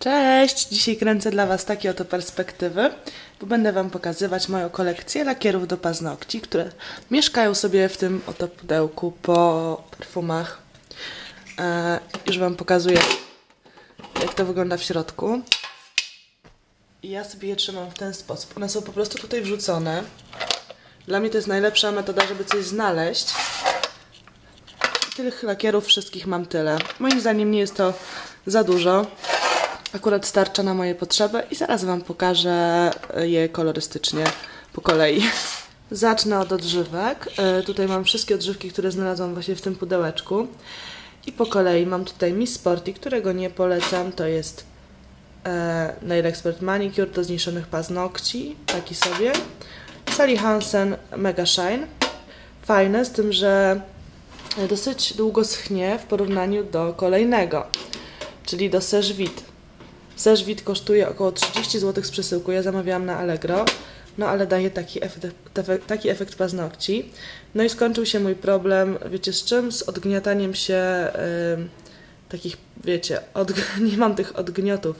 Cześć! Dzisiaj kręcę dla Was takie oto perspektywy, bo będę Wam pokazywać moją kolekcję lakierów do paznokci, które mieszkają sobie w tym oto pudełku po perfumach. E, już Wam pokazuję, jak to wygląda w środku. I ja sobie je trzymam w ten sposób. One są po prostu tutaj wrzucone. Dla mnie to jest najlepsza metoda, żeby coś znaleźć. Tych lakierów wszystkich mam tyle. Moim zdaniem nie jest to za dużo. Akurat starcza na moje potrzeby i zaraz Wam pokażę je kolorystycznie po kolei. Zacznę od odżywek. E, tutaj mam wszystkie odżywki, które znalazłam właśnie w tym pudełeczku. I po kolei mam tutaj Miss Sporty, którego nie polecam. To jest e, Nail Expert Manicure do zniszczonych paznokci. Taki sobie. Sally Hansen Mega Shine. Fajne, z tym, że dosyć długo schnie w porównaniu do kolejnego, czyli do Serge Serge Vite kosztuje około 30 zł z przesyłku. Ja zamawiałam na Allegro, no ale daje taki efekt, taki efekt paznokci. No i skończył się mój problem, wiecie z czym? Z odgniataniem się yy, takich, wiecie, od, nie mam tych odgniotów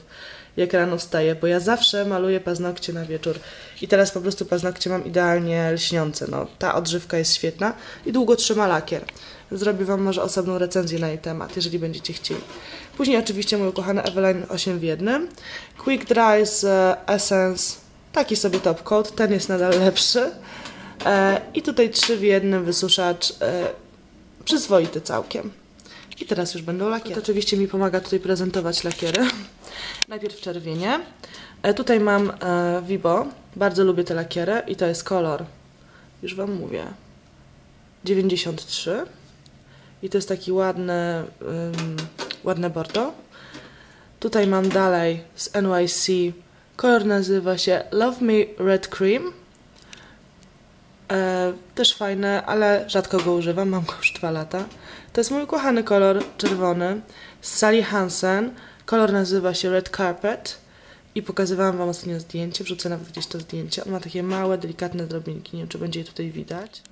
jak rano wstaję, bo ja zawsze maluję paznokcie na wieczór i teraz po prostu paznokcie mam idealnie lśniące. No, ta odżywka jest świetna i długo trzyma lakier. Zrobię Wam może osobną recenzję na jej temat, jeżeli będziecie chcieli. Później oczywiście mój ukochany Eveline 8 w 1. Quick Dry z e, Essence, taki sobie top coat, ten jest nadal lepszy. E, I tutaj 3 w 1 wysuszacz, e, przyzwoity całkiem. I teraz już będą lakiery. To oczywiście mi pomaga tutaj prezentować lakiery. Najpierw czerwienie. Tutaj mam e, Vibo. Bardzo lubię te lakiery i to jest kolor, już Wam mówię, 93. I to jest taki ładny, um, ładne bordo. Tutaj mam dalej z NYC. Kolor nazywa się Love Me Red Cream. E, też fajne, ale rzadko go używam, mam go już 2 lata. To jest mój ukochany kolor czerwony z Sally Hansen. Kolor nazywa się Red Carpet i pokazywałam Wam ostatnio zdjęcie, wrzucę nawet gdzieś to zdjęcie. On ma takie małe, delikatne drobinki, nie wiem czy będzie je tutaj widać.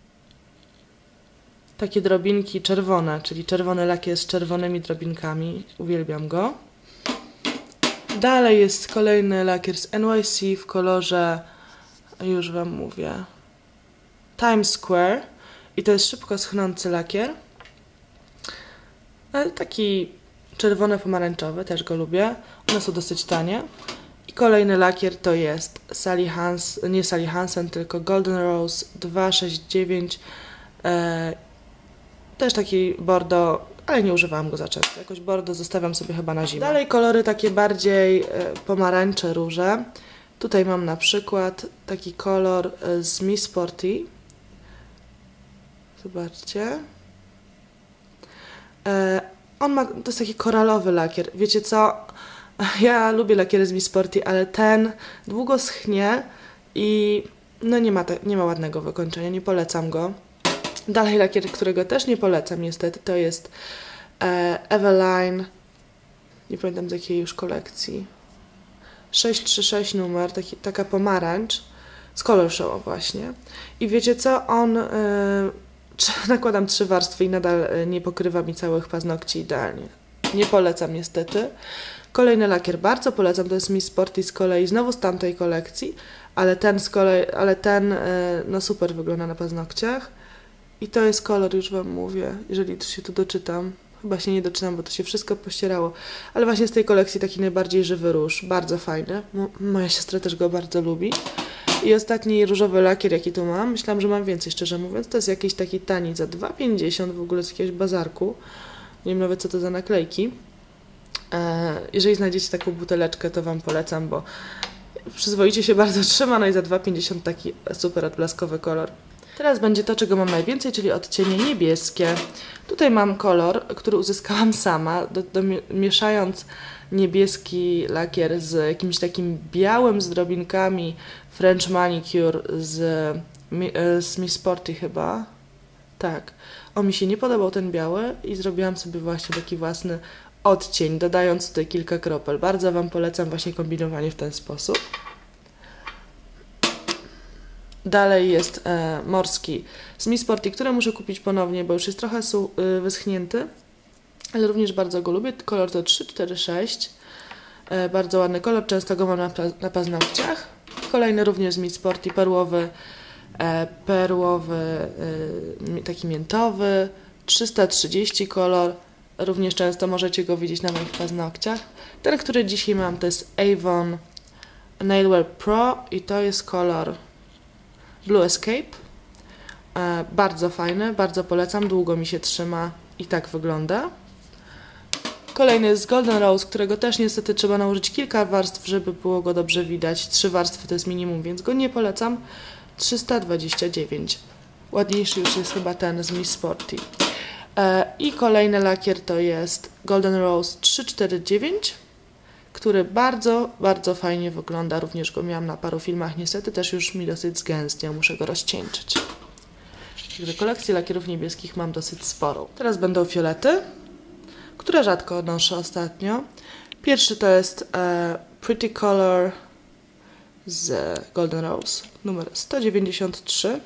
Takie drobinki czerwone, czyli czerwony lakier z czerwonymi drobinkami. Uwielbiam go. Dalej jest kolejny lakier z NYC w kolorze, już Wam mówię, Times Square. I to jest szybko schnący lakier. E, taki czerwone-pomarańczowy, też go lubię. One są dosyć tanie. I kolejny lakier to jest Sally Hans, nie Sally Hansen, tylko Golden Rose 269. E, też taki bordo, ale nie używałam go za często. Jakoś bordo zostawiam sobie chyba na zimę. Dalej kolory takie bardziej e, pomarańcze, róże. Tutaj mam na przykład taki kolor e, z Miss Sporty. Zobaczcie. E, on ma, to jest taki koralowy lakier. Wiecie co? Ja lubię lakiery z Sporty, ale ten długo schnie i no nie ma, te, nie ma ładnego wykończenia, nie polecam go. Dalej lakier, którego też nie polecam niestety, to jest e, Eveline, nie pamiętam z jakiej już kolekcji, 636 numer, taki, taka pomarańcz, z Color Show właśnie. I wiecie co? On... E, nakładam trzy warstwy i nadal e, nie pokrywa mi całych paznokci idealnie. Nie polecam niestety. Kolejny lakier bardzo polecam, to jest Miss Sporty z kolei, znowu z tamtej kolekcji, ale ten z kolei, ale ten e, no super wygląda na paznokciach. I to jest kolor, już Wam mówię, jeżeli się tu doczytam. Chyba się nie doczytam, bo to się wszystko pościerało. Ale właśnie z tej kolekcji taki najbardziej żywy róż. Bardzo fajny. moja siostra też go bardzo lubi. I ostatni różowy lakier, jaki tu mam, myślałam, że mam więcej, szczerze mówiąc. To jest jakiś taki tani za 2,50 w ogóle z jakiegoś bazarku. Nie wiem nawet, co to za naklejki. E, jeżeli znajdziecie taką buteleczkę, to Wam polecam, bo przyzwoicie się bardzo trzyma, no i za 2,50 taki super odblaskowy kolor. Teraz będzie to, czego mam najwięcej, czyli odcienie niebieskie. Tutaj mam kolor, który uzyskałam sama, do, do, mieszając niebieski lakier z jakimś takim białym z drobinkami French Manicure z, e, z Miss Sporty chyba. Tak. O, mi się nie podobał ten biały i zrobiłam sobie właśnie taki własny odcień, dodając tutaj kilka kropel. Bardzo Wam polecam właśnie kombinowanie w ten sposób. Dalej jest e, morski Miss Sporty, który muszę kupić ponownie, bo już jest trochę su, y, wyschnięty, ale również bardzo go lubię. Kolor to 346. E, bardzo ładny kolor, często go mam na, na paznokciach. Kolejny również Meat Sporty, perłowy, e, perłowy, e, taki miętowy, 330 kolor. Również często możecie go widzieć na moich paznokciach. Ten, który dzisiaj mam, to jest Avon Nailwear Pro i to jest kolor Blue Escape. E, bardzo fajny, bardzo polecam, długo mi się trzyma i tak wygląda. Kolejny jest Golden Rose, którego też niestety trzeba nałożyć kilka warstw, żeby było go dobrze widać. Trzy warstwy to jest minimum, więc go nie polecam. 329. Ładniejszy już jest chyba ten z Miss Sporty. E, I kolejny lakier to jest Golden Rose 349, który bardzo, bardzo fajnie wygląda. Również go miałam na paru filmach. Niestety też już mi dosyć zgęstniał, muszę go rozcieńczyć. Także kolekcję lakierów niebieskich mam dosyć sporą. Teraz będą fiolety które rzadko noszę ostatnio. Pierwszy to jest e, Pretty Color z Golden Rose, numer 193.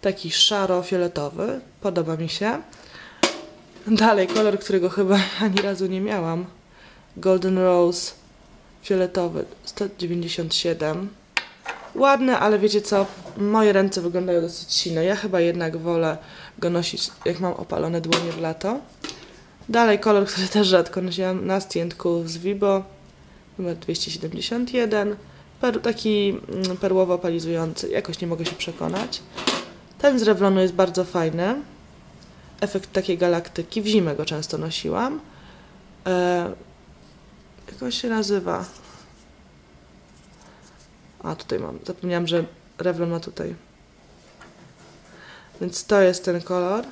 Taki szaro-fioletowy, podoba mi się. Dalej kolor, którego chyba ani razu nie miałam. Golden Rose fioletowy 197. Ładny, ale wiecie co? Moje ręce wyglądają dosyć silne. Ja chyba jednak wolę go nosić, jak mam opalone dłonie w lato. Dalej kolor, który też rzadko nosiłam na stjętku z Vibo, numer 271. Per, taki mm, perłowo palizujący, jakoś nie mogę się przekonać. Ten z Revlonu jest bardzo fajny. Efekt takiej galaktyki. W zimę go często nosiłam. E, jak on się nazywa? A, tutaj mam. Zapomniałam, że Revlon ma tutaj. Więc to jest ten kolor.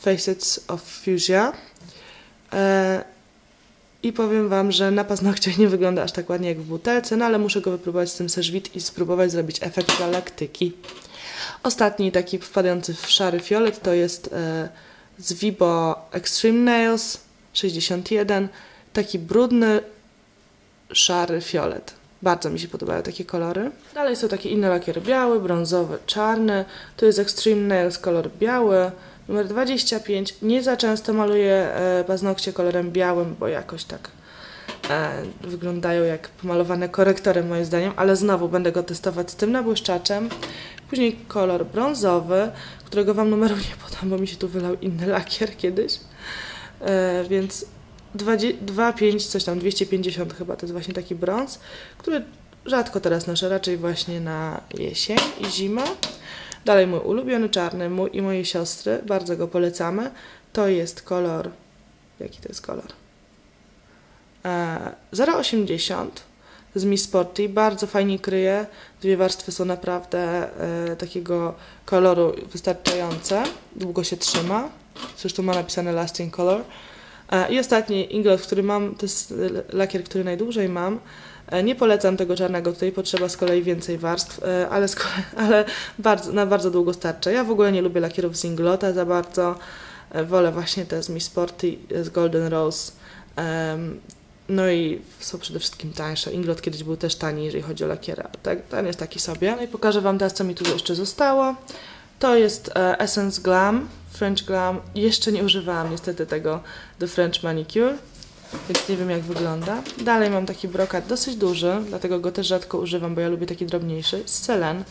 Facets of Fuchsia. E, I powiem Wam, że na paznokciach nie wygląda aż tak ładnie jak w butelce, no ale muszę go wypróbować z tym Seżwit i spróbować zrobić efekt galaktyki. Ostatni taki wpadający w szary fiolet to jest e, z Vibo Extreme Nails 61. Taki brudny, szary fiolet. Bardzo mi się podobają takie kolory. Dalej są takie inne lakiery biały, brązowy, czarny. Tu jest Extreme Nails kolor biały. Numer 25. Nie za często maluję e, paznokcie kolorem białym, bo jakoś tak e, wyglądają jak pomalowane korektorem moim zdaniem, ale znowu będę go testować z tym nabłyszczaczem. Później kolor brązowy, którego Wam numeru nie podam, bo mi się tu wylał inny lakier kiedyś. E, więc 2,5, coś tam, 250 chyba, to jest właśnie taki brąz, który rzadko teraz noszę, raczej właśnie na jesień i zimę. Dalej mój ulubiony czarny, mój i mojej siostry, bardzo go polecamy. To jest kolor, jaki to jest kolor? E, 0,80 z Miss Sporty, bardzo fajnie kryje. Dwie warstwy są naprawdę e, takiego koloru wystarczające, długo się trzyma. Zresztą ma napisane Lasting Color. E, I ostatni inglot, który mam, to jest lakier, który najdłużej mam. E, nie polecam tego czarnego, tutaj potrzeba z kolei więcej warstw, e, ale, ale bardzo, na bardzo długo starcza. Ja w ogóle nie lubię lakierów z Inglota za bardzo, wolę właśnie te z Miss Sporty, z Golden Rose. No i są przede wszystkim tańsze. Inglot kiedyś był też tani, jeżeli chodzi o lakiera. Tak, ten jest taki sobie. No i pokażę Wam teraz, co mi tu jeszcze zostało. To jest Essence Glam, French Glam. Jeszcze nie używałam niestety tego do French Manicure więc nie wiem jak wygląda. Dalej mam taki brokat dosyć duży, dlatego go też rzadko używam, bo ja lubię taki drobniejszy, z Celen.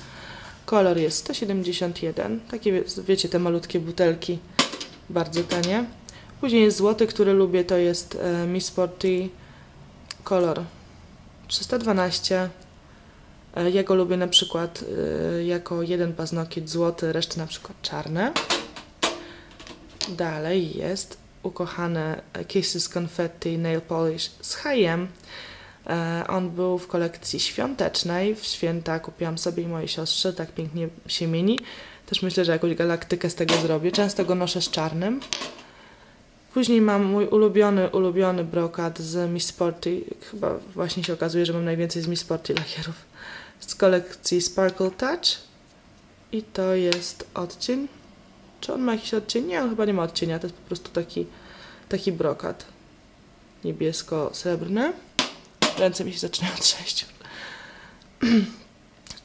Kolor jest 171, takie wiecie te malutkie butelki, bardzo tanie. Później jest złoty, który lubię, to jest e, Miss Sporty kolor 312. E, ja go lubię na przykład e, jako jeden paznokieć złoty, resztę na przykład czarne. Dalej jest ukochane Kisses Confetti Nail Polish z H&M. On był w kolekcji świątecznej. W święta kupiłam sobie i mojej siostrze. Tak pięknie się mieni. Też myślę, że jakąś galaktykę z tego zrobię. Często go noszę z czarnym. Później mam mój ulubiony, ulubiony brokat z Miss Sporty. Chyba właśnie się okazuje, że mam najwięcej z Miss Sporty lakierów. Z kolekcji Sparkle Touch. I to jest odcień czy on ma jakiś odcień? Nie, on chyba nie ma odcienia, to jest po prostu taki, taki brokat niebiesko-srebrny. Ręce mi się zaczynają trzeć.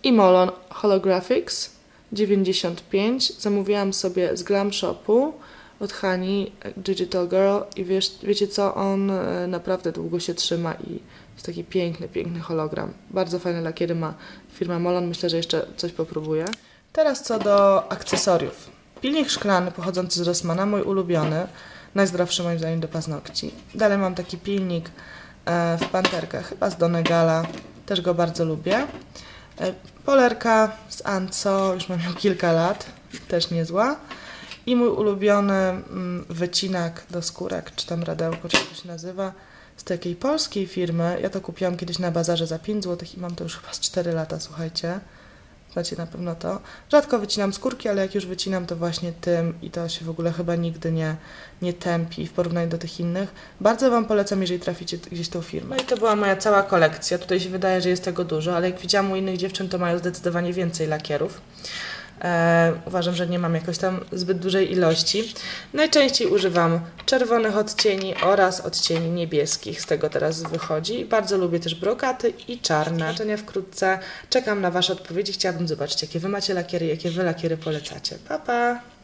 I Molon Holographics 95. Zamówiłam sobie z Glam Shopu od Hani, Digital Girl i wiesz, wiecie co, on e, naprawdę długo się trzyma i jest taki piękny, piękny hologram. Bardzo fajne lakiery ma firma Molon, myślę, że jeszcze coś popróbuję. Teraz co do akcesoriów. Pilnik szklany pochodzący z Rossmana, mój ulubiony, najzdrowszy moim zdaniem do paznokci. Dalej mam taki pilnik e, w panterkach, chyba z Donegala, też go bardzo lubię. E, Polerka z Anco, już mam ją kilka lat, też niezła. I mój ulubiony mm, wycinak do skórek, czy tam radełko, czy jak to się nazywa, z takiej polskiej firmy. Ja to kupiłam kiedyś na bazarze za 5 zł i mam to już chyba z 4 lata, słuchajcie. Znacie na pewno to. Rzadko wycinam skórki, ale jak już wycinam, to właśnie tym i to się w ogóle chyba nigdy nie, nie tępi w porównaniu do tych innych. Bardzo Wam polecam, jeżeli traficie gdzieś tą firmę. I to była moja cała kolekcja. Tutaj się wydaje, że jest tego dużo, ale jak widziałam u innych dziewczyn, to mają zdecydowanie więcej lakierów. E, uważam, że nie mam jakoś tam zbyt dużej ilości. Najczęściej używam czerwonych odcieni oraz odcieni niebieskich. Z tego teraz wychodzi. Bardzo lubię też brokaty i czarne. Zobaczenia wkrótce. Czekam na Wasze odpowiedzi. Chciałabym zobaczyć, jakie Wy macie lakiery, jakie Wy lakiery polecacie. Pa, pa!